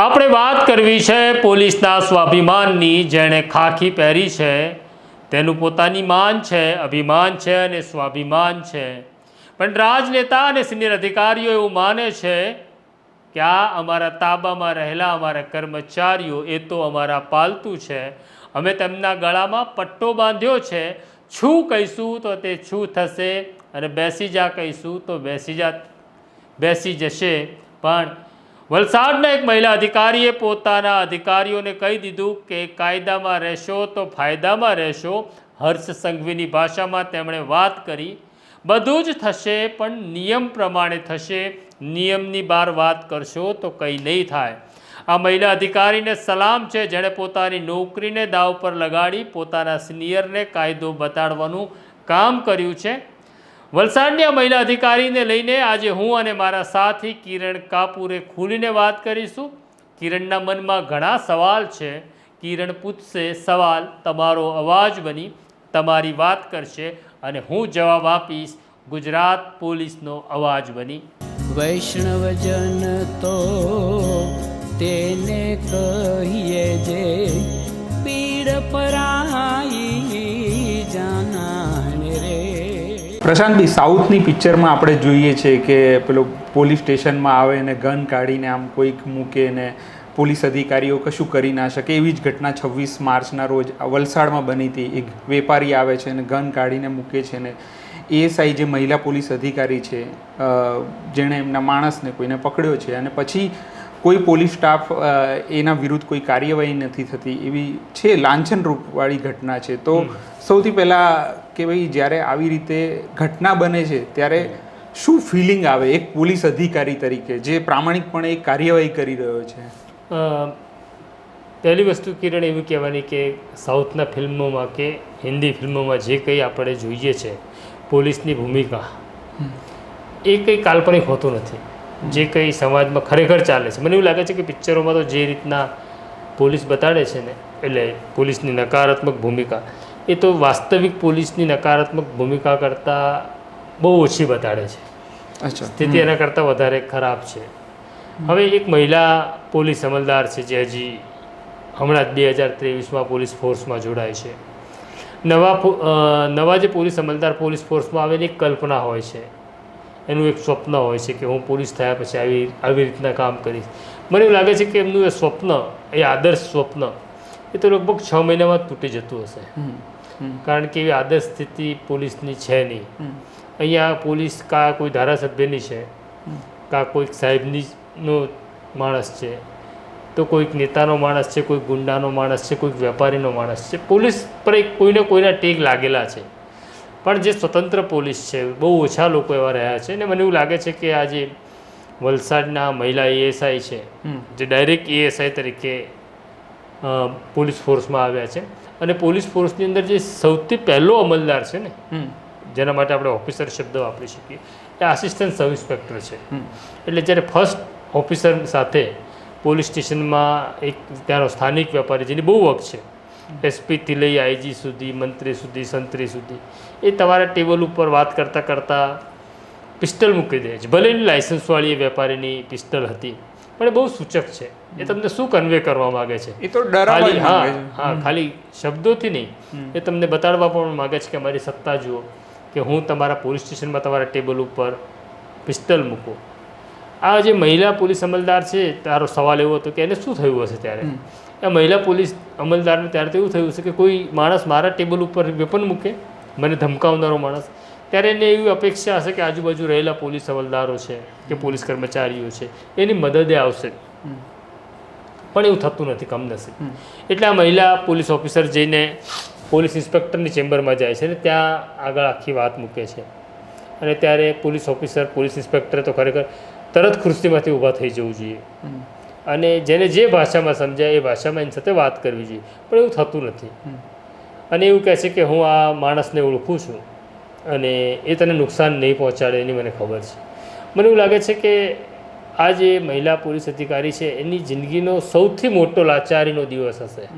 આપણે વાત કરવી છે પોલીસના સ્વાભિમાનની, જેણે ખાખી પહેરી છે, તેનું પોતાની માન છે, અભિમાન છે અને સ્વાભિમાન છે. પણ રાજનેતા અને સિનિયર અધિકારીઓ એવું માને છે કે આ અમારા તાબામાં રહેલા અમારા કર્મચારીઓ, એ તો અમારા પાલતુ છે. અમે તેમના ગળામાં પટ્ટો બાંધ્યો છે. છું કહીશું તો તે છું થશે અને બેસી જા કહીશું તો બેસી જા, બેસી જશે. પણ વલસાડના એક મહિલા અધિકારીએ પોતાના અધિકારીઓને કહી દીધું કે કાયદામાં રહેશો તો ફાયદામાં રહેશો. હર્ષ સંઘવીની ભાષામાં તેમણે વાત કરી, બધું જ થશે, પણ નિયમ પ્રમાણે થશે. નિયમની બહાર વાત કરશો તો કંઈ નહીં થાય. આ મહિલા અધિકારીને સલામ છે. જેણે પોતાની નોકરીને દાવ પર લગાડી પોતાના સિનિયરને કાયદો બતાડવાનું કામ કર્યું છે. વલસાડની આ મહિલા અધિકારીને લઈને આજે હું અને મારા સાથી કિરણ કાપૂરે ખુલીને વાત કરીશું. કિરણના મનમાં ઘણા સવાલ છે. કિરણ પૂછશે, સવાલ, તમારો અવાજ બની, તમારી વાત કરશે અને હું જવાબ આપીશ, ગુજરાત પોલીસનો અવાજ બની. વૈષ્ણવજન તો તેને કહીએ જે પીડ પરાઈ પ્રશાંતભાઈ સાઉથની પિક્ચરમાં આપણે જોઈએ છે કે પેલો પોલીસ સ્ટેશનમાં આવે ને ગન કાઢીને આમ કોઈક મૂકે ને પોલીસ અધિકારીઓ કશું કરી ના શકે. એવી જ ઘટના છવ્વીસ માર્ચના રોજ વલસાડમાં બની હતી. એક વેપારી આવે છે ને ગન કાઢીને મૂકે છે ને એએસઆઈ જે મહિલા પોલીસ અધિકારી છે જેણે એમના માણસને કોઈને પકડ્યો છે અને પછી કોઈ પોલીસ સ્ટાફ એના વિરુદ્ધ કોઈ કાર્યવાહી નથી થતી. એવી છે લાંછન રૂપવાળી ઘટના છે. તો સૌથી પહેલાં કે ભાઈ જ્યારે આવી રીતે ઘટના બને છે, ત્યારે શું ફિલિંગ આવે એક પોલીસ અધિકારી તરીકે, જે પ્રામાણિકપણે એક કાર્યવાહી કરી રહ્યો છે? પહેલી વસ્તુ કિરણ એવું કહેવાની કે સાઉથના ફિલ્મોમાં કે હિન્દી ફિલ્મોમાં જે કંઈ આપણે જોઈએ છે, પોલીસની ભૂમિકા, એ કંઈ કાલ્પનિક હોતું નથી. જે કંઈ સમાજમાં ખરેખર ચાલે છે. મને એવું લાગે છે કે પિક્ચરોમાં તો જે રીતના પોલીસ બતાડે છે ને, એટલે પોલીસની નકારાત્મક ભૂમિકા એ તો વાસ્તવિક પોલીસની નકારાત્મક ભૂમિકા કરતાં બહુ ઓછી બતાડે છે. અચ્છા. સ્થિતિ એના કરતાં વધારે ખરાબ છે. હવે એક મહિલા પોલીસ અમલદાર છે જે હજી હમણાં જ બે હજાર ત્રેવીસમાં પોલીસ ફોર્સમાં જોડાય છે. નવા નવા જે પોલીસ અમલદાર પોલીસ ફોર્સમાં આવેલી એક કલ્પના હોય છે. એનું એક સ્વપ્ન હોય છે કે હું પોલીસ થયા પછી આવી આવી રીતના કામ કરીશ. મને એવું લાગે છે કે એમનું એ સ્વપ્ન એ આદર્શ સ્વપ્ન એ તો લગભગ છ મહિનામાં તૂટી જતું હશે. કારણ કે એવી આદર્શ સ્થિતિ પોલીસની છે નહીં. અહીંયા પોલીસ કા કોઈ ધારાસભ્યની છે કા કોઈક સાહેબની નો માણસ છે તો કોઈક નેતાનો માણસ છે કોઈક ગુંડાનો માણસ છે કોઈક વેપારીનો માણસ છે. પોલીસ પર એક કોઈને કોઈના ટેગ લાગેલા છે. પણ જે સ્વતંત્ર પોલીસ છે બહુ ઓછા લોકો એવા રહ્યા છે ને મને એવું લાગે છે કે આજે વલસાડના મહિલા એએસઆઈ છે જે ડાયરેક્ટ એએસઆઈ તરીકે પોલીસ ફોર્સમાં આવ્યા છે. અને પોલીસ ફોર્સની અંદર જે સૌથી પહેલો અમલદાર છે ને જેના માટે આપણે ઓફિસર શબ્દ વાપરી શકીએ એ આસિસ્ટન્ટ સબ ઇન્સ્પેક્ટર છે. એટલે જ્યારે ફર્સ્ટ ઓફિસર સાથે પોલીસ સ્ટેશનમાં એક ત્યાંનો સ્થાનિક વેપારી જેની બહુ વખત છે એસપીથી લઈ આઈજી સુધી મંત્રી સુધી સંત્રી સુધી એ તમારા ટેબલ ઉપર વાત કરતાં કરતાં પિસ્ટલ મૂકી દે છે. ભલે લાયસન્સવાળી લાઇસન્સવાળી એ વેપારીની પિસ્ટલ હતી પણ એ બહુ સૂચક છે. એ તમને શું કન્વે કરવા માગે છે? એ તો ખાલી હા હા ખાલી શબ્દોથી નહીં. એ તમને બતાડવા પણ માગે છે કે અમારી સત્તા જુઓ કે હું તમારા પોલીસ સ્ટેશનમાં તમારા ટેબલ ઉપર પિસ્તલ મૂકો. આ જે મહિલા પોલીસ અમલદાર છે તારો સવાલ એવો હતો કે એને શું થયું હશે ત્યારે? આ મહિલા પોલીસ અમલદારને ત્યારે તો એવું થયું છે કે કોઈ માણસ મારા ટેબલ ઉપર વેપન મૂકે મને ધમકાવનારો માણસ. ત્યારે એને એવી અપેક્ષા હશે કે આજુબાજુ રહેલા પોલીસ અમલદારો છે કે પોલીસ કર્મચારીઓ છે એની મદદે આવશે. પણ એવું થતું નથી કમનસીબ. એટલે આ મહિલા પોલીસ ઓફિસર જઈને પોલીસ ઇન્સ્પેક્ટરની ચેમ્બરમાં જાય છે અને ત્યાં આગળ આખી વાત મૂકે છે. અને ત્યારે પોલીસ ઓફિસર પોલીસ ઇન્સ્પેક્ટર તો ખરેખર તરત ખુરશીમાંથી ઊભા થઈ જવું જોઈએ. અને જેને જે ભાષામાં સમજાય એ ભાષામાં એની સાથે વાત કરવી જોઈએ. પણ એવું થતું નથી. અને એવું કહે છે કે હું આ માણસને ઓળખું છું અને એ તને નુકસાન નહીં પહોંચાડે એની મને ખબર છે. મને એવું લાગે છે કે આ જે મહિલા પોલીસ અધિકારી છે એની જિંદગીનો સૌથી મોટો લાચારીનો દિવસ હશે.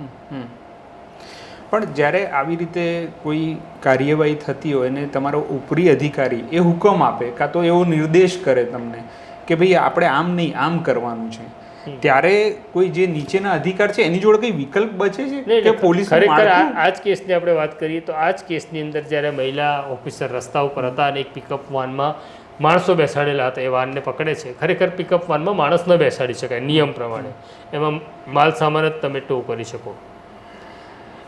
પણ જ્યારે આવી રીતે કોઈ કાર્યવાહી થતી હોય અને તમારો ઉપરી અધિકારી એ હુકમ આપે કાં તો એવો નિર્દેશ કરે તમને કે ભાઈ આપણે આમ નહીં આમ કરવાનું છે. ત્યારે કોઈ જે નીચેના અધિકાર છે એની જોડે કઈ વિકલ્પ બચે છે કે પોલીસ ખરેખર આ આ જ કેસની આપણે વાત કરીએ તો આ જ કેસની અંદર જ્યારે મહિલા ઓફિસર રસ્તા ઉપર હતા અને એક પિકઅપ વાનમાં માણસો બેસાડેલા હતા, એ વાનને પકડે છે. ખરેખર પિકઅપ વાનમાં માણસ ન બેસાડી શકાય, નિયમ પ્રમાણે. એમાં માલ સામાન જ તમે ટો કરી શકો.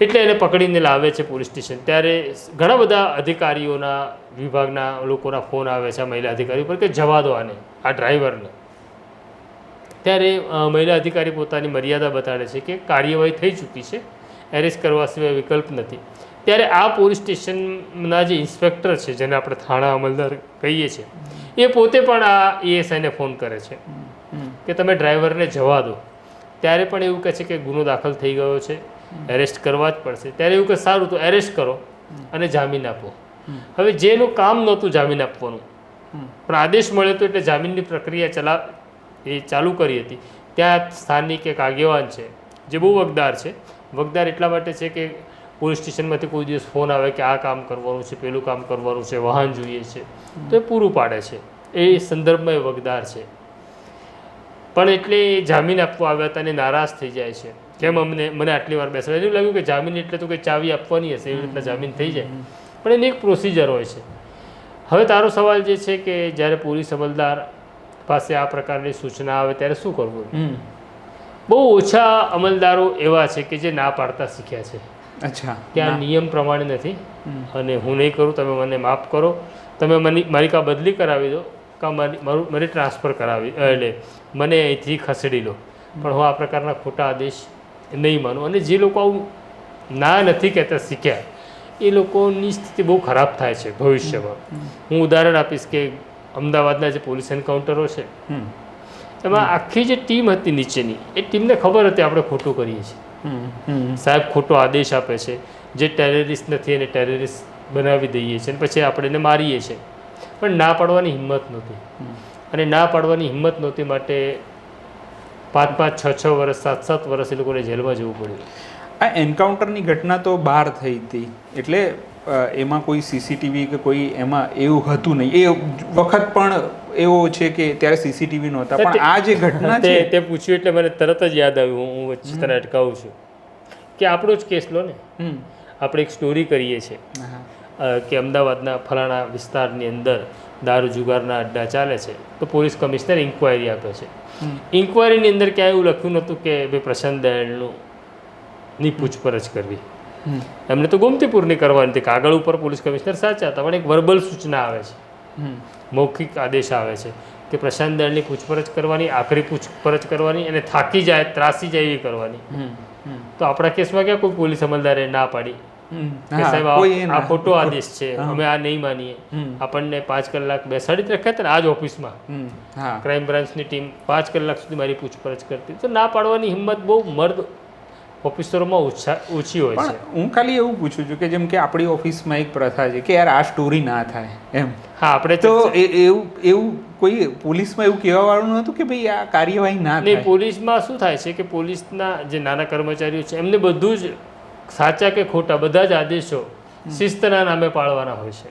એટલે એને પકડીને લાવે છે પોલીસ સ્ટેશન. ત્યારે ઘણા બધા અધિકારીઓના, વિભાગના લોકોના ફોન આવે છે આ મહિલા અધિકારી પર કે જવા દો આને, આ ડ્રાઈવરને. ત્યારે મહિલા અધિકારી પોતાની મર્યાદા બતાડે છે કે કાર્યવાહી થઈ ચૂકી છે. એરેસ્ટ કરવા સિવાય વિકલ્પ નથી. ત્યારે આ પોલીસ સ્ટેશનના જે ઇન્સ્પેક્ટર છે જેને આપણે થાણા અમલદાર કહીએ છીએ એ પોતે પણ આ એએસઆઈને ફોન કરે છે. કે તમે ડ્રાઈવરને જવા દો. ત્યારે પણ એવું કહે છે કે ગુનો દાખલ થઈ ગયો છે એરેસ્ટ કરવા જ પડશે. ત્યારે એવું કે સારું તો એરેસ્ટ કરો અને જામીન આપો. હવે જેનું કામ નહોતું જામીન આપવાનું. પણ આદેશ મળ્યો હતો એટલે જામીનની પ્રક્રિયા ચલા એ ચાલુ કરી હતી. ત્યાં સ્થાનિક એક આગેવાન છે જે બહુ વગદાર છે. વગદાર એટલા માટે છે કે પોલીસ સ્ટેશનમાંથી કોઈ દિવસ ફોન આવે કે આ કામ કરવાનું છે પેલું કામ કરવાનું છે વાહન જોઈએ છે તો એ પૂરું પાડે છે. એ સંદર્ભમાં એ વગદાર છે. પણ એટલે જામીન આપવા આવ્યા હતા અને નારાજ થઈ જાય છે. કેમ અમને મને આટલી વાર બેસાડે? એવું લાગ્યું કે જામીન એટલે તો કે ચાવી આપવાની હશે એવી રીતના જામીન થઈ જાય. પણ એની એક પ્રોસિજર હોય છે. હવે તારો સવાલ જે છે કે જ્યારે પોલીસ અમલદાર પાસે આ પ્રકારની સૂચના આવે ત્યારે શું કરવું? બહુ ઓછા અમલદારો એવા છે કે જે ના પાડતા શીખ્યા છે. અચ્છા. કે આ નિયમ પ્રમાણે નથી. અને હું નહીં કરું તમે મને માફ કરો. તમે મને મારી કા બદલી કરાવી દો કા મારી મારું મને ટ્રાન્સફર કરાવી એટલે મને અહીંથી ખસેડી લો. પણ હું આ પ્રકારના ખોટા આદેશ નહીં માનું. અને જે લોકો આવું ના નથી કહેતા શીખ્યા એ લોકોની સ્થિતિ બહુ ખરાબ થાય છે ભવિષ્યમાં. હું ઉદાહરણ આપીશ કે અમદાવાદના જે પોલીસ એન્કાઉન્ટરો છે એમાં આખી જે ટીમ હતી નીચેની એ ટીમને ખબર હતી આપણે ખોટું કરીએ છીએ. સાહેબ ખોટો આદેશ આપે છે. જે ટેરરિસ્ટ નથી એને ટેરરિસ્ટ બનાવી દઈએ છીએ અને પછી આપણે એને મારીએ છીએ. પણ ના પાડવાની હિંમત નહોતી. અને ના પાડવાની હિંમત નહોતી માટે પાંચ પાંચ છ છ વર્ષ સાત સાત વર્ષ એ લોકોને જેલમાં જવું પડ્યું. આ એન્કાઉન્ટરની ઘટના તો બહાર થઈ હતી. એટલે એમાં કોઈ સીસીટીવી કે કોઈ એમાં એવું હતું નહીં. એ વખત પણ એવો છે કે ત્યારે સીસીટીવી નહોતા. પણ આ જે ઘટના છે તે પૂછ્યું એટલે મને તરત જ યાદ આવ્યું. હું વચ્ચે તને અટકાવું છું. કે આપણો જ કેસ લો ને. આપણે એક સ્ટોરી કરીએ છીએ. કે અમદાવાદના ફલાણા વિસ્તારની અંદર દારૂ જુગારના અડ્ડા ચાલે છે. તો પોલીસ કમિશનર ઇન્કવાયરી આપે છે. ઇન્કવાયરીની અંદર ક્યાંય એવું લખ્યું નહોતું કે ભાઈ પ્રશાંત દયાળનું ની પૂછપરછ કરવી. એમને તો ગોમતીપુરની કરવાની હતી કાગળ ઉપર પોલીસ કમિશનર સાચા હતા પણ એક વર્બલ સૂચના આવે છે. મૌખિક આદેશ આવે છે કે પ્રશાંત દળની પૂછપરછ કરવાની આખરી પૂછપરછ કરવાની અને થાકી જાય ત્રાસી જાય એવી કરવાની. તો આપણા કેસમાં ક્યાં કોઈ પોલીસ અમલદારે ના પાડી? કે સાહેબ આ-. ખોટો આદેશ છે અમે આ નહીં માનીએ. આપણને પાંચ કલાક બેસાડી રખ્યા રાખ્યા હતા ને આજ ઓફિસમાં. ક્રાઇમ બ્રાન્ચની ટીમ પાંચ કલાક સુધી મારી પૂછપરછ કરતી. તો ના પાડવાની હિંમત બહુ મર્દ ઓફિસરોમાં ઓછા હોય છે. હું ખાલી એવું પૂછું છું કે જેમ કે આપણી ઓફિસમાં એક પ્રથા છે કે યાર આ સ્ટોરી ના થાય એમ. હા આપણે તો એવું એવું કોઈ પોલીસમાં એવું કહેવા વાળું નહોતું કે ભાઈ આ કાર્યવાહી ના થાય? પોલીસમાં શું થાય છે કે પોલીસના જે નાના કર્મચારીઓ છે એમને બધું જ સાચા કે ખોટા બધા જ આદેશો શિસ્તના નામે પાળવાના હોય છે.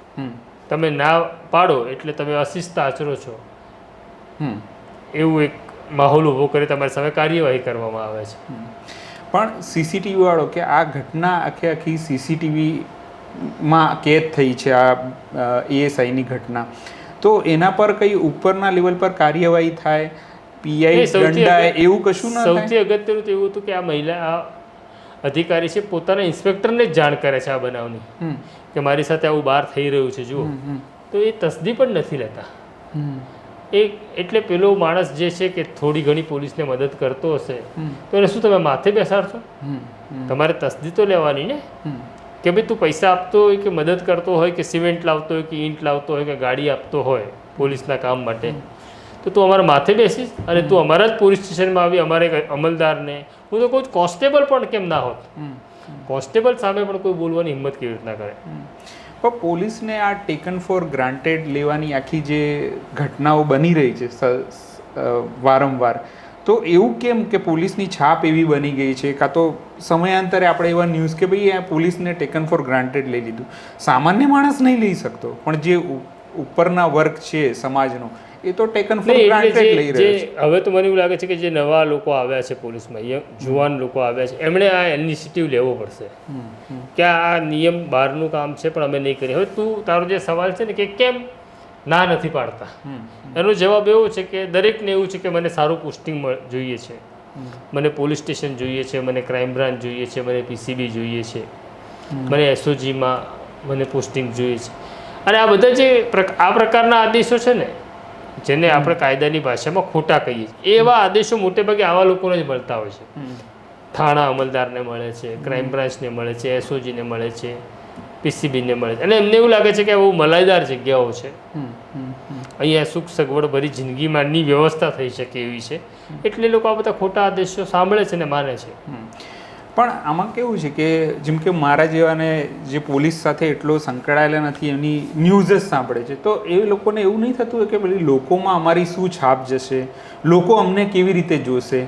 તમે ના પાડો એટલે તમે અશિસ્ત આચરો છો. એવું એક માહોલ ઊભો કરી તમારી સામે કાર્યવાહી કરવામાં આવે છે. પણ સીસીટીવીવાળો કે આ ઘટના આખે આખી સીસીટીવીમાં કેદ થઈ છે આ એએસઆઈની ઘટના. તો એના પર કઈ ઉપરના લેવલ પર કાર્યવાહી થાય? પીઆઈ દંડાય એવું કશું ના થાય? સૌથી અગત્યનું તો એવું હતું કે આ મહિલા આ અધિકારી છે પોતાના ઇન્સ્પેક્ટરને જ જાણ કરે છે આ બનાવની. કે મારી સાથે આવું બહાર થઈ રહ્યું છે જુઓ. તો એ તસદી પણ નથી લેતા. એ એટલે પેલો માણસ જે છે કે થોડી ઘણી પોલીસને મદદ કરતો હશે તો એને શું તમે માથે બેસાડશો. તમારે તસદી તો લેવાની ને? કે ભાઈ તું પૈસા આપતો હોય કે મદદ કરતો હોય કે સિમેન્ટ લાવતો હોય કે ઈંટ લાવતો હોય કે ગાડી આપતો હોય પોલીસના કામ માટે તો તું અમારા માથે બેસીશ અને તું અમારા જ પોલીસ સ્ટેશનમાં આવી અમારે અમલદારને હું તો કહું કોન્સ્ટેબલ પણ કેમ ના હોત. કોન્સ્ટેબલ સામે પણ કોઈ બોલવાની હિંમત કેવી રીતના કરે? પણ પોલીસને આ ટેકન ફોર ગ્રાન્ટેડ લેવાની આખી જે ઘટનાઓ બની રહી છે વારંવાર. તો એવું કેમ કે પોલીસની છાપ એવી બની ગઈ છે? કાં તો સમયાંતરે આપણે એવા ન્યૂઝ કે ભાઈ પોલીસને ટેકન ફોર ગ્રાન્ટેડ લઈ લીધું. સામાન્ય માણસ નહીં લઈ શકતો, પણ જે ઉપરના વર્ગ છે સમાજનો એ તો ટેકન ફોર ગ્રાન્ટેડ લઈ રહ્યો છે. હવે તો મને એવું લાગે છે કે જે નવા લોકો આવ્યા છે પોલીસમાં જુવાન લોકો આવ્યા છે એમણે આ ઇનિશિયેટિવ લેવો પડશે. કે આ નિયમ બહારનું કામ છે પણ અમે નહીં કરીએ. હવે તું તારો જે સવાલ છે ને કે કેમ ના નથી પાડતા? એનો જવાબ એવો છે કે દરેકને એવું છે કે મને સારું પોસ્ટિંગ જોઈએ છે. મને પોલીસ સ્ટેશન જોઈએ છે મને ક્રાઇમ બ્રાન્ચ જોઈએ છે મને પીસીબી જોઈએ છે. મને એસઓજીમાં મને પોસ્ટિંગ જોઈએ છે. અને આ બધા જે આ પ્રકારના આદેશો છે ને જેને આપણે કાયદાની ભાષામાં ખોટા કહીએ છીએ. એવા આદેશો મોટે ભાગે આવા લોકોને જ મળતા હોય છે. થાણા અમલદારને મળે છે ક્રાઇમ બ્રાન્ચને મળે છે એસઓજીને મળે છે પીસીબીને મળે છે. અને એમને એવું લાગે છે કે બહુ મલાઈદાર જગ્યાઓ છે. અહીંયા સુખ સગવડ ભરી જિંદગીમાંની વ્યવસ્થા થઈ શકે એવી છે. એટલે લોકો આ બધા ખોટા આદેશો સાંભળે છે ને માને છે. પણ આમાં કેવું છે કે જેમ કે મારા જેવાને જે પોલીસ સાથે એટલો સંકળાયેલા નથી એની ન્યૂઝ જ સાંભળે છે. તો એ લોકોને એવું નહીં થતું હોય કે પેલી લોકોમાં અમારી શું છાપ જશે લોકો અમને કેવી રીતે જોશે?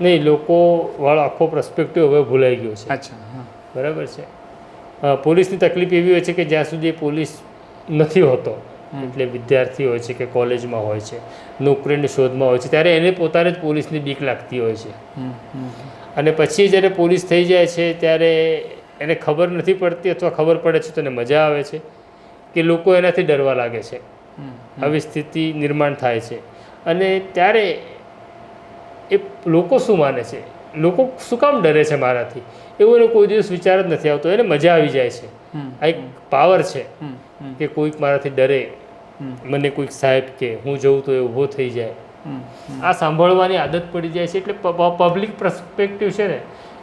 નહીં લોકો વાળો આખો પ્રસ્પેક્ટિવ હવે ભૂલાઈ ગયો છે. અચ્છા હા. બરાબર છે. પોલીસની તકલીફ એવી હોય છે કે જ્યાં સુધી પોલીસ નથી હોતો એટલે વિદ્યાર્થી હોય છે કે કોલેજમાં હોય છે નોકરીની શોધમાં હોય છે ત્યારે એને પોતાને જ પોલીસની બીક લાગતી હોય છે. અને પછી જ્યારે પોલીસ થઈ જાય છે ત્યારે એને ખબર નથી પડતી અથવા ખબર પડે છે તો એને મજા આવે છે કે લોકો એનાથી ડરવા લાગે છે. આવી સ્થિતિ નિર્માણ થાય છે. અને ત્યારે એ લોકો શું માને છે? લોકો શું કામ ડરે છે મારાથી? એવું એને કોઈ દિવસ વિચાર જ નથી આવતો. એને મજા આવી જાય છે. આ એક પાવર છે કે કોઈક મારાથી ડરે. મને કોઈક સાહેબ કે હું જઉં તો એ ઊભો થઈ જાય. આ સાંભળવાની આદત પડી જાય છે એટલે પબ્લિક પર્સ્પેક્ટિવ છે ને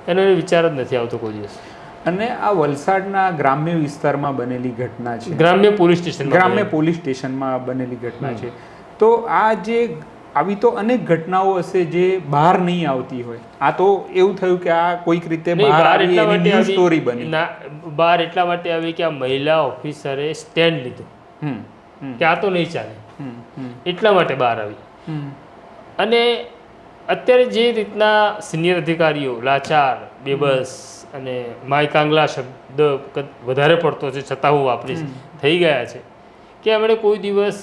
એનો વિચાર જ નથી આવતો કોઈ દિવસ. અને આ વલસાડના ગ્રામ્ય વિસ્તારમાં બનેલી ઘટના છે. ગ્રામ્ય પોલીસ સ્ટેશન ગ્રામ્ય પોલીસ સ્ટેશનમાં બનેલી ઘટના છે. તો આ જે આવી તો અનેક ઘટનાઓ હશે જે બહાર નહીં આવતી હોય. આ તો એવું થયું કે આ કોઈક રીતે બહાર સ્ટોરી બની. બહાર એટલા માટે આવી કે આ મહિલા ઓફિસરે સ્ટેન્ડ લીધું. કે આ તો નહીં ચાલે. એટલા માટે બહાર આવી. અને અત્યારે જે રીતના સિનિયર અધિકારીઓ લાચાર બેબસ અને માયકાંગલા શબ્દ વધારે પડતો છે છતાં હું વાપરીશ થઈ ગયા છે. કે એમણે કોઈ દિવસ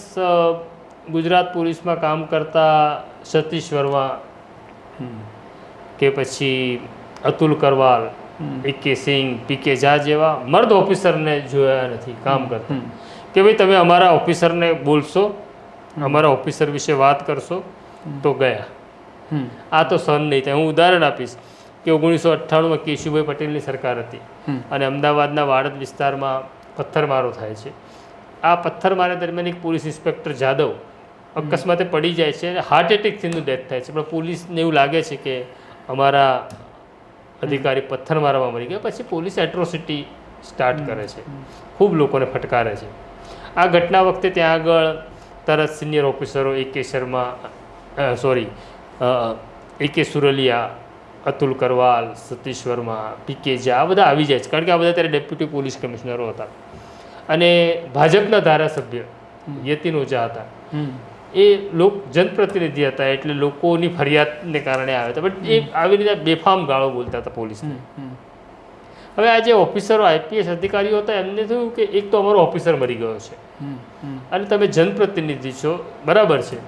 ગુજરાત પોલીસમાં કામ કરતા સતીશ વર્મા કે પછી અતુલ કરવાલ પી કે સિંહ પી કે ઝા જેવા મર્દ ઓફિસરને જોયા નથી કામ કરતા. કે ભાઈ તમે અમારા ઓફિસરને બોલશો અમારા ઓફિસર વિશે વાત કરશો તો ગયા. આ તો સહન નહીં થાય. હું ઉદાહરણ આપીશ કે ઓગણીસો અઠ્ઠાણુંમાં કેશુભાઈ પટેલની સરકાર હતી અને અમદાવાદના વાડદ વિસ્તારમાં પથ્થરમારો થાય છે. આ પથ્થરમારા દરમિયાન એક પોલીસ ઇન્સ્પેક્ટર જાદવ અકસ્માતે પડી જાય છે અને હાર્ટ એટેકથી એનું ડેથ થાય છે. પણ પોલીસને એવું લાગે છે કે અમારા અધિકારી પથ્થર મારવામાં મરી ગયા. પછી પોલીસ એટ્રોસિટી સ્ટાર્ટ કરે છે. ખૂબ લોકોને ફટકારે છે. આ ઘટના વખતે ત્યાં આગળ તરત સિનિયર ઓફિસરો એ કે Sharma sorry A K Suraliya Atul Karwal Satish Verma P K Jha આ બધા આવી જાય છે. કારણ કે આ બધા ત્યારે ડેપ્યુટી પોલીસ કમિશનરો હતા. અને ભાજપના ધારાસભ્ય યતિન ઓઝા હતા. એ લોક જનપ્રતિનિધિ હતા એટલે લોકોની ફરિયાદને કારણે આવ્યા હતા. બટ એ આવી રીતે બેફામ ગાળો બોલતા હતા પોલીસને. હવે આ જે ઓફિસરો આઈપીએસ અધિકારીઓ હતા એમને થયું કે એક તો અમારો ઓફિસર મરી ગયો છે. અને તમે જનપ્રતિનિધિ છો બરાબર છે.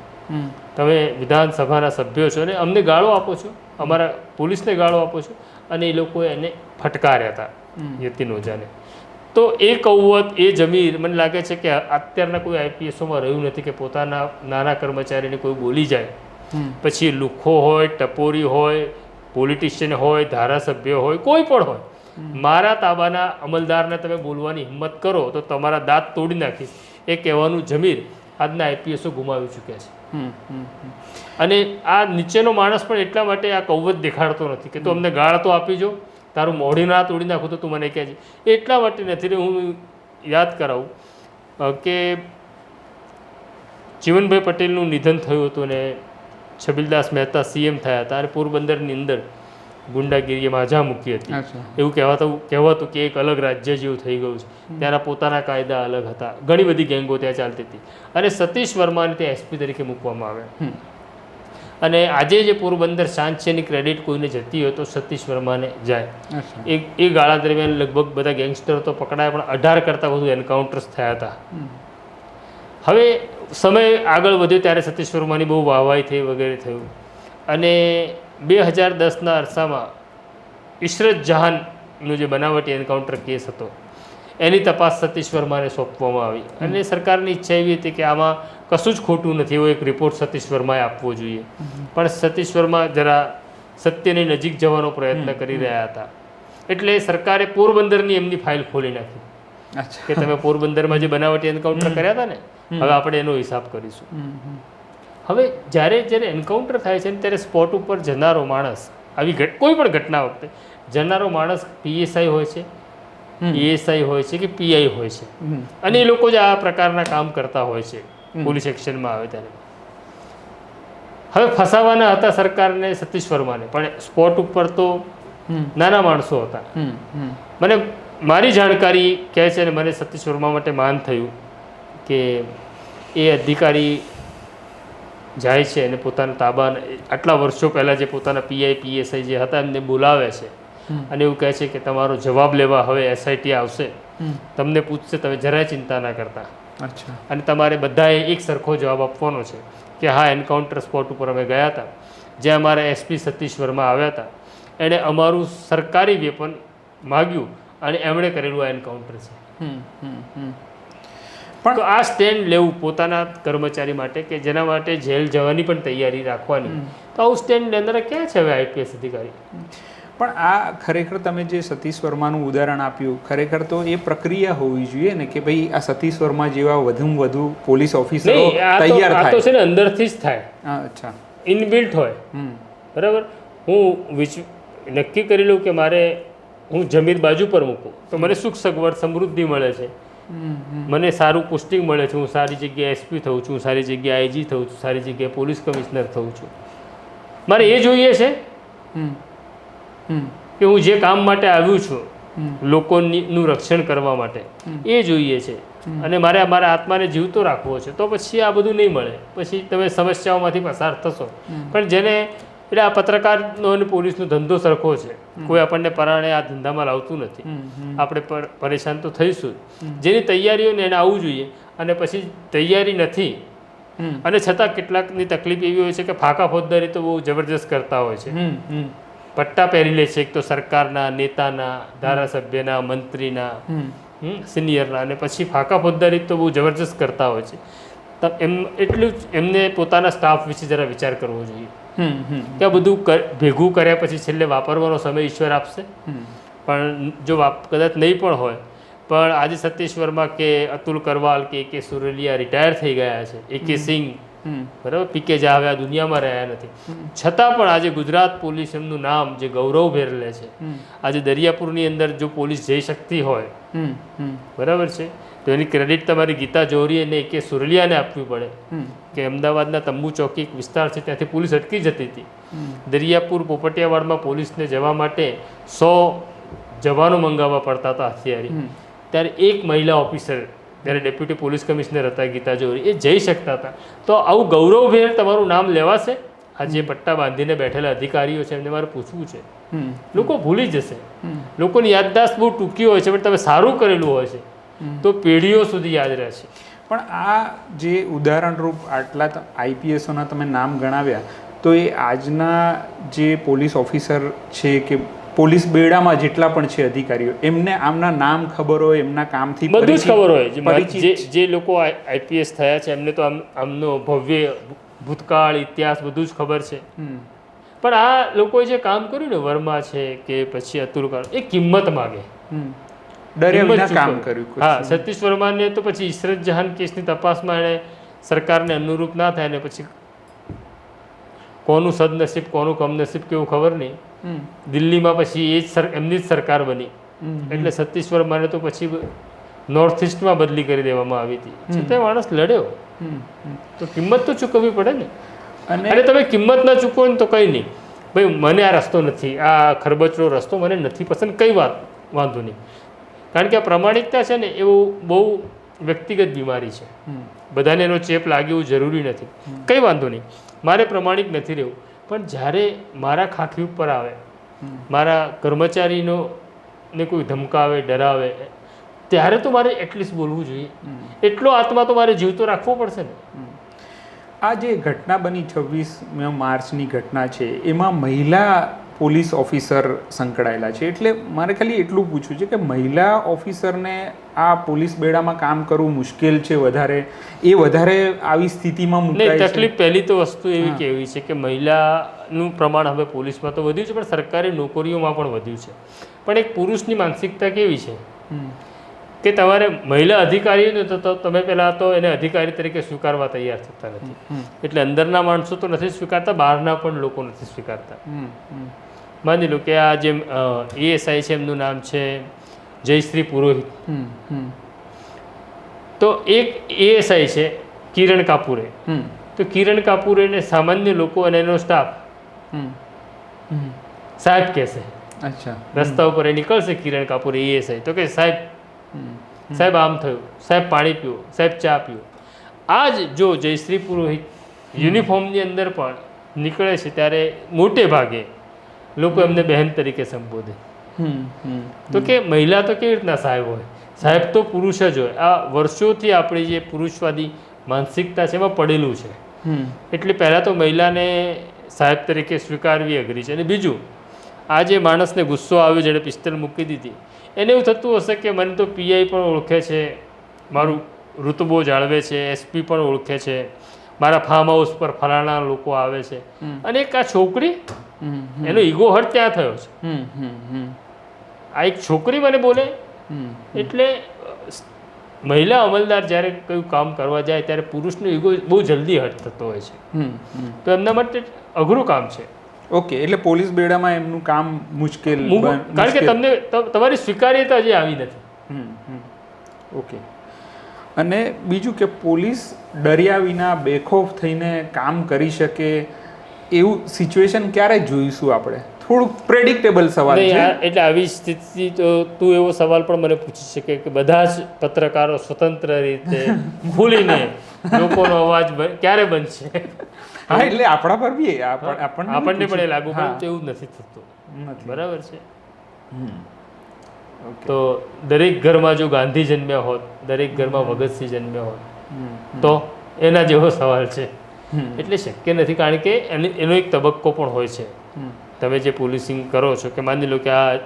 તમે વિધાનસભાના સભ્યો છો અને અમને ગાળો આપો છો અમારા પોલીસને ગાળો આપો છો અને એ લોકોએ એને ફટકાર્યા હતા યતિન ઓઝાને તો એ કૌવત એ જમીર મને લાગે છે કે અત્યારના કોઈ આઈપીએસોમાં રહ્યું નથી કે પોતાના નાના કર્મચારીને કોઈ બોલી જાય. પછી લુખો હોય ટપોરી હોય પોલિટિશિયન હોય ધારાસભ્ય હોય કોઈ પણ હોય. મારા તાબાના અમલદારને તમે બોલવાની હિંમત કરો તો તમારા દાંત તોડી નાખીશ. એ કહેવાનું જમીર આજના આઈપીએસો ગુમાવી ચૂક્યા છે. અને આ નીચેનો માણસ પણ એટલા માટે આ કૌવત દેખાડતો નથી કે તું અમને ગાળ તો આપી જો તારું મોઢી ના તોડી નાખું તો તું મને કહે છે. એટલા માટે નથી ને હું યાદ કરાવું કે જીવનભાઈ પટેલનું નિધન થયું હતું ને છબીલદાસ મહેતા સીએમ થયા હતા અને પોરબંદરની અંદર ગુંડાગીરીએ માજા મૂકી હતી. એવું કહેવાતું કહેવાતું કે એક અલગ રાજ્ય જેવું થઈ ગયું છે. ત્યાંના પોતાના કાયદા અલગ હતા. ઘણી બધી ગેંગો ત્યાં ચાલતી હતી. અને સતીશ વર્માને ત્યાં એસપી તરીકે મૂકવામાં આવ્યા. અને આજે જે પોરબંદર શાંત છે એની ક્રેડિટ કોઈને જતી હોય તો સતીશ વર્માને જાય. એ એ ગાળા દરમિયાન લગભગ બધા ગેંગસ્ટર તો પકડાયા પણ અઢાર કરતાં વધુ એન્કાઉન્ટર્સ થયા હતા. હવે સમય આગળ વધ્યો ત્યારે સતીશ વર્માની બહુ વાહવાઈ થઈ વગેરે થયું. અને બે હજાર દસના અરસામાં ઇશરત જહાનનું જે બનાવટી એન્કાઉન્ટર કેસ હતો એની તપાસ સતીશ વર્માને સોંપવામાં આવી. અને સરકારની ઈચ્છા એવી હતી કે આમાં કશું જ ખોટું નથી એવો એક રિપોર્ટ સતીશ વર્માએ આપવો જોઈએ. પણ સતીશ વર્મા જરા સત્યની નજીક જવાનો પ્રયત્ન કરી રહ્યા હતા. એટલે સરકારે પોરબંદરની એમની ફાઇલ ખોલી નાખી. કે તમે પોરબંદરમાં જે બનાવટી એન્કાઉન્ટર કર્યા હતા ને હવે આપણે એનો હિસાબ કરીશું. હવે જ્યારે જ્યારે એન્કાઉન્ટર થાય છે ને ત્યારે સ્પોટ ઉપર જનારો માણસ આવી ઘટ કોઈ પણ ઘટના વખતે જનારો માણસ પીએસઆઈ હોય છે પીએસઆઈ હોય છે કે પીઆઈ હોય છે. અને એ લોકો જ આ પ્રકારના કામ કરતા હોય છે પોલીસ એક્શનમાં આવે ત્યારે. હવે ફસાવાના હતા સરકારને સતીશ વર્માને પણ સ્પોટ ઉપર તો નાના માણસો હતા. મને મારી જાણકારી કહે છે અને મને સતીશ વર્મા માટે માન થયું કે એ અધિકારી જાય છે અને પોતાના તાબાને આટલા વર્ષો પહેલાં જે પોતાના પીઆઈ પીએસઆઈ જે હતા એમને બોલાવે છે. અને એવું કહે છે કે તમારો જવાબ લેવા હવે એસઆઈટી આવશે. તમને પૂછશે તમે જરાય ચિંતા ના કરતા. અચ્છા. અને તમારે બધાએ એક સરખો જવાબ આપવાનો છે કે હા એન્કાઉન્ટર સ્પોટ ઉપર અમે ગયા હતા જ્યાં અમારા એસપી સતીશ વર્મા આવ્યા હતા. એણે અમારું સરકારી વેપન માગ્યું અને એમણે કરેલું આ એન્કાઉન્ટર છે. તો આ સ્ટેન્ડ લેવું પોતાના કર્મચારી માટે કે જેના માટે જેલ જવાની પણ તૈયારી રાખવાની. તો આવું સ્ટેન્ડ લેનારા ક્યાં છે હવે આઈપીએસ અધિકારી? પણ આ ખરેખર તમે જે સતીશ વર્માનું ઉદાહરણ આપ્યું ખરેખર તો એ પ્રક્રિયા હોવી જોઈએ ને કે ભાઈ આ સતીશ વર્મા જેવા વધુમાં વધુ પોલીસ ઓફિસરો તૈયાર થાય તો છે ને અંદરથી જ થાય. હા, અચ્છા. ઇનબિલ્ટ હોય. બરાબર? હું વિચ નક્કી કરી લઉં કે મારે હું જમીન બાજુ પર મૂકું. તો મને સુખ સગવડ સમૃદ્ધિ મળે છે. મને સારું પોસ્ટિંગ મળે છે હું સારી જગ્યાએ એસપી થઉં છું સારી જગ્યાએ આઈજી થઉં છું સારી જગ્યાએ પોલીસ કમિશનર થઉં છું. મારે એ જોઈએ છે. કે હું જે કામ માટે આવ્યું છું લોકોનું રક્ષણ કરવા માટે એ જોઈએ છે. અને મારે મારા આત્માને જીવતો રાખવો છે. તો પછી આ બધું નહીં મળે. પછી તમે સમસ્યાઓમાંથી પસાર થશો. પણ જેને એટલે આ પત્રકારનો અને પોલીસનો ધંધો સરખો છે. કોઈ આપણને પરાણે આ ધંધામાં લાવતું નથી. આપણે પર- પરેશાન તો થઈશું જ. જેની તૈયારીઓ ને એને આવવું જોઈએ અને પછી તૈયારી નથી. અને છતાં કેટલાકની તકલીફ એવી હોય છે કે ફાકા ફોજદારી તો બહુ જબરજસ્ત કરતા હોય છે. પટ્ટા પહેરી લે છે એક તો સરકારના નેતાના ધારાસભ્યના મંત્રીના સિનિયરના અને પછી ફાકા ફોજદારી તો બહુ જબરજસ્ત કરતા હોય છે. એમ એટલું જ એમને પોતાના સ્ટાફ વિશે જરા વિચાર કરવો જોઈએ. હમ, હમ. કે આ બધું ભેગું કર્યા પછી છેલ્લે વાપરવાનો સમય ઈશ્વર આપશે. પણ જો વાપ કદાચ નહીં પણ હોય પણ આજે સતીશ વર્મા કે અતુલ કરવાલ કે કે સુરેલિયા રિટાયર થઈ ગયા છે એ કે સિંહ બરાબર? પીકે જા હવે આ દુનિયામાં રહ્યા નથી. છતાં પણ આજે ગુજરાત પોલીસ એમનું નામ જે ગૌરવ લે છે આજે દરિયાપુરની અંદર જો પોલીસ જઈ શકતી હોય. બરાબર છે? તો એની ક્રેડિટ તમારી ગીતા જોહરી અને કે સુરલિયાને આપવી પડે. કે અમદાવાદના તંબુ ચોકી એક વિસ્તાર છે ત્યાંથી પોલીસ અટકી જતી હતી. દરિયાપુર પોપટિયાવાડમાં પોલીસને જવા માટે સો જવાનો મંગાવવા પડતા હતા હથિયારી. ત્યારે એક મહિલા ઓફિસર જ્યારે ડેપ્યુટી પોલીસ કમિશનર હતા ગીતા જોહરી એ જઈ શકતા હતા. તો આવું ગૌરવભેર તમારું નામ લેવાશે? આ જે પટ્ટા બાંધીને બેઠેલા અધિકારીઓ છે એમને મારે પૂછવું છે. લોકો ભૂલી જશે. લોકોની યાદદાસ્ત બહુ ટૂંકી હોય છે પણ તમે સારું કરેલું હોય છે. તો પેઢીઓ સુધી યાદ રહેશે. પણ આ જે ઉદાહરણરૂપ આટલા આઈપીએસઓના તમે નામ ગણાવ્યા તો એ આજના જે પોલીસ ઓફિસર છે કે પોલીસ બેડામાં જેટલા પણ છે અધિકારીઓ એમને આમના નામ ખબર હોય એમના કામથી બધું જ ખબર હોય જે જે લોકો આઈપીએસ થયા છે એમને તો આમ આમનો ભવ્ય ભૂતકાળ ઇતિહાસ બધું જ ખબર છે. પણ આ લોકોએ જે કામ કર્યું ને વર્મા છે કે પછી અતુલ એ કિંમત માગે. હમ. વિના કામ કર્યું હા સતીશ વર્માને તો પછી ઈશરત જહાન કેસની તપાસમાં એણે સરકારને અનુરૂપ ના થાય ને પછી કોનું સદનસીબ કોનું કમનસીબ કેવું ખબર નહીં. દિલ્હીમાં પછી એ જ એમની જ સરકાર બની. એટલે સતીશ વર્માને તો પછી નોર્થ ઇસ્ટમાં બદલી કરી દેવામાં આવી હતી. છતાં માણસ લડ્યો. તો કિંમત તો ચૂકવવી પડે ને. અને તમે કિંમત ના ચૂકવો ને તો કંઈ નહીં. ભાઈ મને આ રસ્તો નથી આ ખરબચડો રસ્તો મને નથી પસંદ કઈ વાત વાંધો નહીં. કારણ કે આ પ્રમાણિકતા છે ને એવું બહુ વ્યક્તિગત બીમારી છે. બધાને એનો ચેપ લાગે એવું જરૂરી નથી. કંઈ વાંધો નહીં. મારે પ્રમાણિક નથી રહેવું. પણ જ્યારે મારા ખાખી ઉપર આવે મારા કર્મચારીનો ને કોઈ ધમકાવે ડરાવે ત્યારે તો મારે એટલીસ્ટ બોલવું જોઈએ. એટલો આત્મા તો મારે જીવતો રાખવો પડશે ને. આ જે ઘટના બની છવ્વીસ માર્ચની ઘટના છે એમાં મહિલા પોલીસ ઓફિસર સંકળાયેલા છે. એટલે મારે ખાલી એટલું પૂછવું છે કે મહિલા ઓફિસરને આ પોલીસ બેડામાં કામ કરવું મુશ્કેલ છે વધારે? એ વધારે આવી સ્થિતિમાં મુકાય તકલીફ પહેલી તો વસ્તુ એવી કહેવી કેવી છે કે મહિલાનું પ્રમાણ હવે પોલીસમાં તો વધ્યું છે પણ સરકારી નોકરીઓમાં પણ વધ્યું છે. પણ એક પુરુષની માનસિકતા કેવી છે? કે તમારે મહિલા અધિકારી તો તમે પહેલાં તો એને અધિકારી તરીકે સ્વીકારવા તૈયાર થતા નથી. એટલે અંદરના માણસો તો નથી સ્વીકારતા બહારના પણ લોકો નથી સ્વીકારતા. માની લો કે આ જે એએસઆઈ છે એમનું નામ છે જયશ્રી પુરોહિત. તો એક એએસઆઈ છે કિરણ કાપુરે. તો કિરણ કાપુરેને સામાન્ય લોકો અને એનો સ્ટાફ. સાહેબ કહેશે. અચ્છા. રસ્તા ઉપર એ નીકળશે કિરણ કાપુર એએસઆઈ તો કે સાહેબ. સાહેબ આમ થયું. સાહેબ પાણી પીવો સાહેબ ચા પીવો આ જ જો જયશ્રી પુરોહિત યુનિફોર્મની અંદર પણ નીકળે છે ત્યારે મોટે ભાગે લોકો એમને બહેન તરીકે સંબોધે. તો કે મહિલા તો કેવી રીતના સાહેબ હોય? સાહેબ તો પુરુષ જ હોય. આ વર્ષોથી આપણી જે પુરુષવાદી માનસિકતા છે એમાં પડેલું છે. એટલે પહેલાં તો મહિલાને સાહેબ તરીકે સ્વીકારવી અઘરી છે. અને બીજું આ જે માણસને ગુસ્સો આવ્યો જેણે પિસ્તલ મૂકી દીધી એને એવું થતું હશે કે મને તો પીઆઈ પણ ઓળખે છે મારું ઋતબો જાળવે છે એસપી પણ ઓળખે છે મારા ફાર્મ હાઉસ પર ફલાણા લોકો આવે છે. અને એક આ છોકરી. એનો ઈગો હર્ટ ત્યાં થયો છે હમ. હમ. હમ. આ એક છોકરી મને બોલે. એટલે મહિલા અમલદાર જ્યારે કયું કામ કરવા જાય ત્યારે પુરુષનો ઈગો બહુ જલ્દી હર્ટ થતો હોય છે હમ. હમ. તો એમના માટે અઘરું કામ છે ઓકે એટલે પોલીસ બેડામાં એમનું કામ મુશ્કેલ કારણ કે તમને ત- તમારી સ્વીકાર્યતા હજી આવી નથી હમ, હમ. ઓકે અને બીજું કે પોલીસ ડર્યા વિના બેખોફ થઈને કામ કરી શકે એવું સિચ્યુએશન ક્યારે જોઈશું આપણે? થોડુંક પ્રેડિક્ટેબલ સવાલ છે. એટલે આવી સ્થિતિ તો તું એવો સવાલ પણ મને પૂછી શકે કે બધા જ પત્રકારો સ્વતંત્ર રીતે ખુલીને લોકોનો અવાજ ક્યારે બનશે? હા એટલે આપણા પર બી આપણ- આપણને આપણને પણ એ. લાગુ પડે એવું નથી થતું. બરાબર છે. તો દરેક ઘરમાં જો ગાંધી જન્મ્યા હોત દરેક ઘરમાં ભગતસિંહ જન્મ્યા હોત તો એના જેવો સવાલ છે. એટલે શક્ય નથી કારણ કે એની એક તબક્કો પણ હોય છે. તમે જે પોલીસિંગ કરો છો કે માની લો કે આ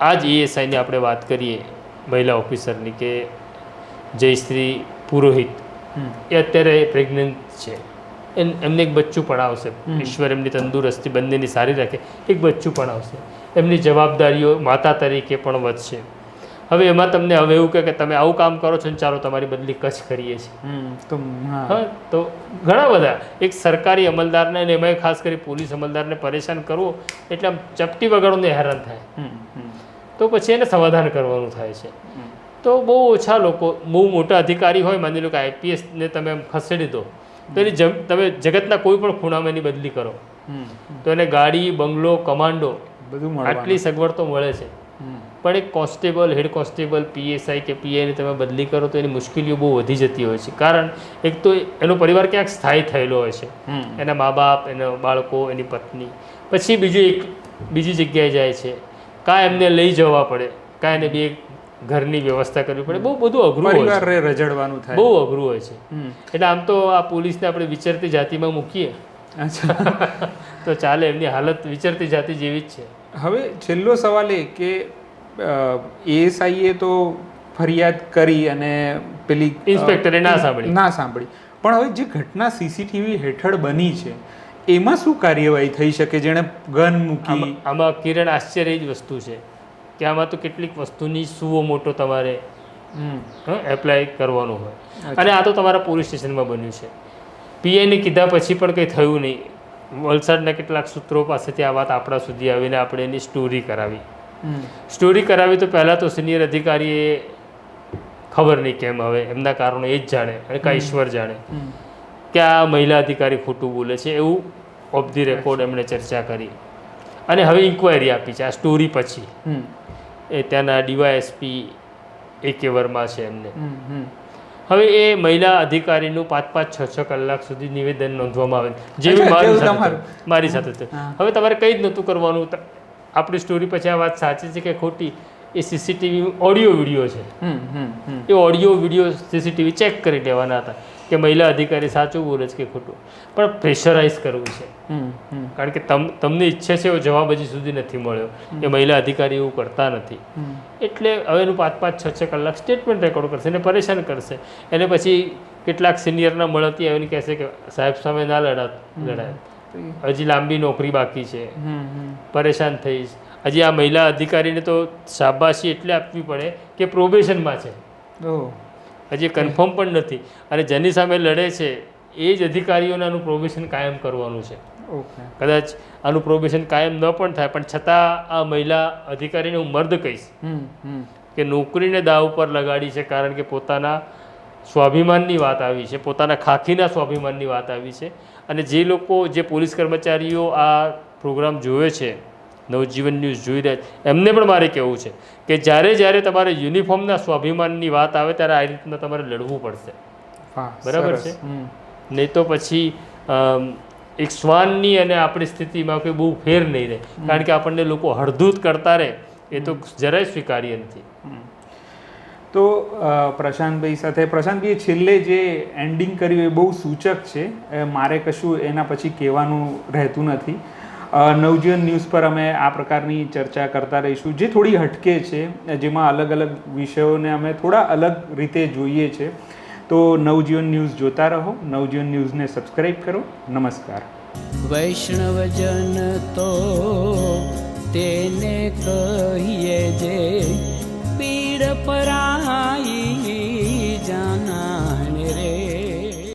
આ જ ઈએસઆઈની આપણે વાત કરીએ મહિલા ઓફિસરની કે જયશ્રી પુરોહિત એ અત્યારે પ્રેગ્નન્ટ છે. એમ એમને એક બચ્ચું પણ આવશે. ઈશ્વર એમની તંદુરસ્તી બંનેની સારી રાખે. એક બચ્ચું પણ આવશે. એમની જવાબદારીઓ માતા તરીકે પણ વધશે. હવે એમાં તમને હવે એવું કે તમે આવું કામ કરો છો ને ચાલો તમારી બદલી કચ્છ કરીએ છીએ. હા. તો ઘણા બધા. એક સરકારી અમલદારને અને એમાંય ખાસ કરી પોલીસ અમલદારને પરેશાન કરવો એટલે આમ ચપટી વગાડોને હેરાન થાય. તો પછી એને સમાધાન કરવાનું થાય છે. તો બહુ ઓછા લોકો બહુ મોટા અધિકારી હોય માની લો કે આઈપીએસને તમે આમ ખસેડી દો તો એની તમે જગતના કોઈ પણ ખૂણામાં એની બદલી કરો. તો એને ગાડી બંગલો કમાન્ડો બધું આટલી સગવડ તો મળે છે. પણ એક કોન્સ્ટેબલ હેડ કોન્સ્ટેબલ પીએસઆઈ કે પીઆઈને તમે બદલી કરો તો એની મુશ્કેલીઓ બહુ વધી જતી હોય છે. કારણ એક તો એનો પરિવાર ક્યાંક સ્થાયી થયેલો હોય છે. એના મા બાપ એના બાળકો એની પત્ની. પછી બીજું એક બીજી જગ્યાએ જાય છે. કાં એમને લઈ જવા પડે. કાં એને બી એક ઘરની વ્યવસ્થા કરવી પડે. બહુ બધું અઘરું હોય છે. રજડવાનું થાય. બહુ અઘરું હોય છે. એટલે આમ તો આ પોલીસને આપણે વિચરતી જાતિમાં મૂકીએ. તો ચાલે એમની હાલત વિચરતી જાતિ જેવી જ છે. હવે છેલ્લો સવાલ એ કે એએસઆઈએ તો ફરિયાદ કરી અને પેલી ઇન્સ્પેક્ટરે ના સાંભળી. ના સાંભળી. પણ હવે જે ઘટના સીસીટીવી હેઠળ બની છે એમાં શું કાર્યવાહી થઈ શકે જેણે ગન મૂકી? આમાં કિરણ આશ્ચર્ય જ વસ્તુ છે કે આમાં તો કેટલીક વસ્તુની સુવો મોટો તમારે હમ, એપ્લાય કરવાનો હોય. અને આ તો તમારા પોલીસ સ્ટેશનમાં બન્યું છે. પીઆઈને કીધા પછી પણ કંઈ થયું નહીં. વલસાડના કેટલાક સૂત્રો પાસેથી આ વાત આપણા સુધી આવીને આપણે એની સ્ટોરી કરાવી. સ્ટોરી કરાવી તો પહેલાં તો સિનિયર અધિકારીએ ખબર નહીં કેમ હવે એમના કારણો એ જ જાણે અને કાં ઈશ્વર જાણે. કે આ મહિલા અધિકારી ખોટું બોલે છે એવું ઓફ ધી રેકોર્ડ એમણે ચર્ચા કરી. અને હવે ઇન્ક્વાયરી આપી છે આ સ્ટોરી પછી. એ ત્યાંના ડીવાયએસપી એ કે વર્મા છે એમને. હવે એ મહિલા અધિકારીનું પાંચ પાંચ છ છ કલાક સુધી નિવેદન નોંધવામાં આવે. જેવી મારી સાથે તમારું. મારી સાથે. હવે તમારે કંઈ જ નહોતું કરવાનું. આપણી સ્ટોરી પછી આ વાત સાચી છે કે ખોટી? એ સીસીટીવી ઓડિયો વીડિયો છે. હમ હમ હમ. એ ઓડિયો વીડિયો સીસીટીવી ચેક કરી લેવાના હતા કે મહિલા અધિકારી સાચું બોલે છે કે ખોટું. પણ પ્રેશરાઇઝ કરવું છે. કારણ કે તમ તમને ઈચ્છે છે એવો જવાબ હજી સુધી નથી મળ્યો એ મહિલા અધિકારી એવું કરતા નથી. એટલે હવે એનું પાંચ પાંચ છ છ કલાક સ્ટેટમેન્ટ રેકોર્ડ કરશે એને પરેશાન કરશે. એને પછી કેટલાક સિનિયરના મળતી આવીને કહેશે કે સાહેબ સામે ના લડા લડાય. હજી લાંબી નોકરી બાકી છે. પરેશાન થઈશ. હજી આ મહિલા અધિકારીને તો શાબાશી એટલે આપવી પડે કે પ્રોબેશનમાં છે. ઓહ. હજી કન્ફર્મ પણ નથી. અને જેની સામે લડે છે એ જ અધિકારીઓને આનું પ્રોબેશન કાયમ કરવાનું છે. ઓકે. કદાચ આનું પ્રોબેશન કાયમ ન પણ થાય પણ છતાં આ મહિલા અધિકારીને હું મર્દ કહીશ. કે નોકરીને દાવ ઉપર લગાડી છે કારણ કે પોતાના સ્વાભિમાનની વાત આવી છે પોતાના ખાખીના સ્વાભિમાનની વાત આવી છે. અને જે લોકો જે પોલીસ કર્મચારીઓ આ પ્રોગ્રામ જોવે છે નવજીવન ન્યૂઝ જોઈ રહ્યા છે એમને પણ મારે કહેવું છે કે જ્યારે જ્યારે તમારે યુનિફોર્મના સ્વાભિમાનની વાત આવે ત્યારે આ રીતના તમારે લડવું પડશે. બરાબર છે? નહીં તો પછી એક શ્વાનની અને આપણી સ્થિતિમાં કોઈ બહુ ફેર નહીં રહે. કારણ કે આપણને લોકો હળધૂત કરતા રહે એ તો જરાય સ્વીકાર્ય નથી. તો પ્રશાંતભાઈ સાથે પ્રશાંતભાઈ છેલ્લે જે એન્ડિંગ કર્યું એ બહુ સૂચક છે. મારે કશું એના પછી કહેવાનું રહેતું નથી. નવજીવન ન્યૂઝ પર અમે આ પ્રકારની ચર્ચા કરતા રહીશું. જે થોડી હટકે છે, જેમાં અલગ અલગ વિષયોને અમે થોડા અલગ રીતે જોઈએ છે. તો, નવજીવન ન્યૂઝ જોતા રહો. નવજીવન ન્યૂઝને સબસ્ક્રાઈબ કરો. નમસ્કાર. વૈષ્ણવજન તો તેને કર પીડ પરાઈ જાના.